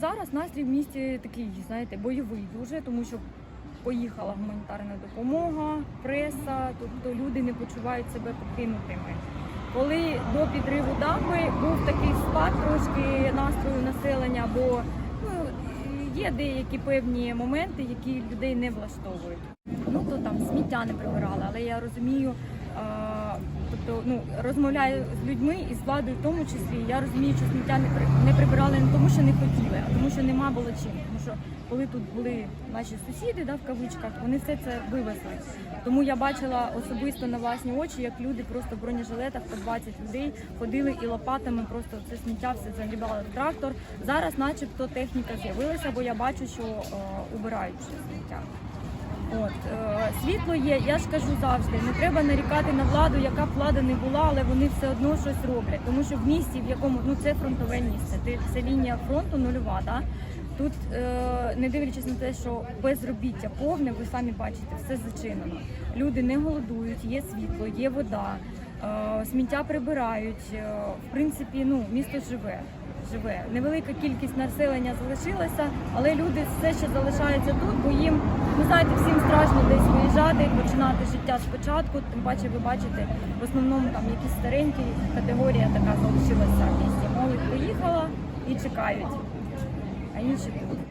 Зараз настрій в місті такий, знаєте, бойовий дуже, тому що поїхала гуманітарна допомога, преса, тобто люди не почувають себе покинутими. Коли до підриву дамби був такий спад трошки настрою населення, бо ну, є деякі певні моменти, які людей не влаштовують. Ну то там сміття не прибирали, але я розумію. Тобто, ну розмовляю з людьми і з владою, в тому числі я розумію, що сміття не не прибирали не тому, що не хотіли, а тому, що нема було чим. Тому що коли тут були наші сусіди, да, в кавичках, вони все це вивезли. Тому я бачила особисто на власні очі, як люди просто в бронежилетах по 20 людей ходили і лопатами просто це сміття все загрібали в трактор. Зараз, начебто, техніка з'явилася, бо я бачу, що е, убирають сміття. От е, світло є. Я ж кажу завжди, не треба нарікати на владу, яка б влада не була, але вони все одно щось роблять. Тому що в місті, в якому ну це фронтове місце, це лінія фронту нульова. Да? Тут, е, не дивлячись на те, що безробіття повне, ви самі бачите, все зачинено. Люди не голодують, є світло, є вода, е, сміття прибирають. Е, в принципі, ну місто живе. Живе невелика кількість населення залишилася, але люди все ще залишаються тут, бо їм ви знаєте, всім страшно десь виїжджати, починати життя спочатку. Тим паче, ви бачите, в основному там якісь старенькі категорія така залишилася в місті. Молодь поїхала і чекають, а інші тут.